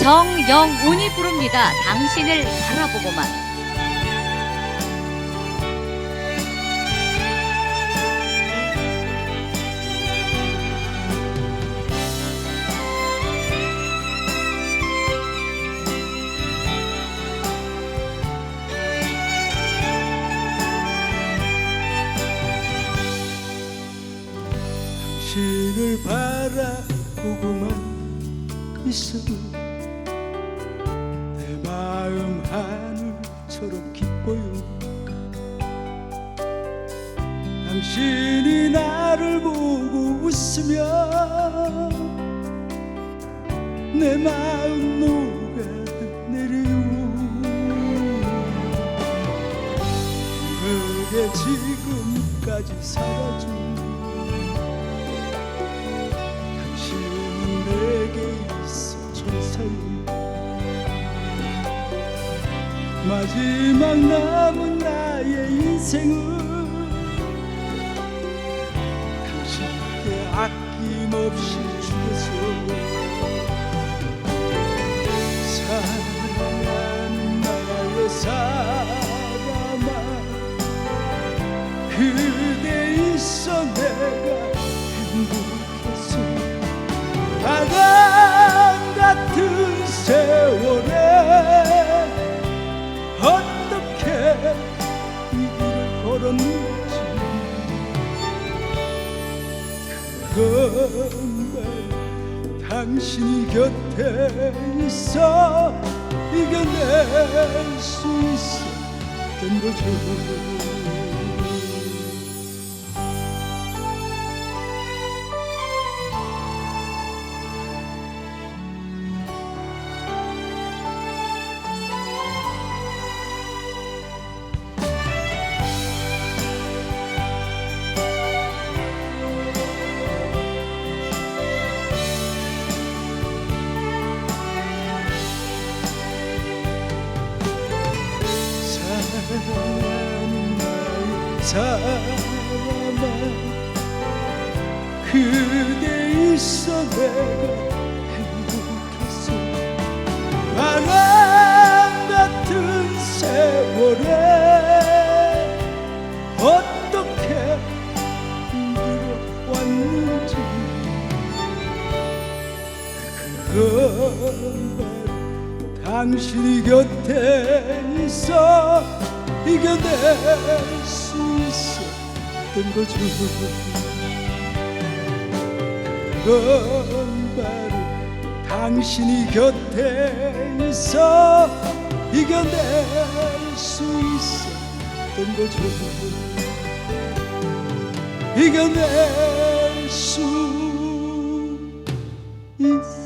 정영운이 부릅니다. 당신을 바라보고만. 당신을 바라보고만 있어도 하늘처럼 기뻐요. 당신이 나를 보고 웃으면 내 마음 녹아내려요. 그게 지금까지 살아준 마지막 남은 나의 인생은 당신께 아낌없이 걸었는지 그건 말 당신이 곁에 있어 이겨낼 수 있었던 거죠 사람아 그대 있어 내가 행복했어. 바람 같은 세월에 어떻게 힘들어왔는지. 그건 당신이 곁에 있어 이겨낼 수 있었던 거죠 그건 바로 당신이 곁에 있어 이겨낼 수 있었던 거죠 이겨낼 수 있어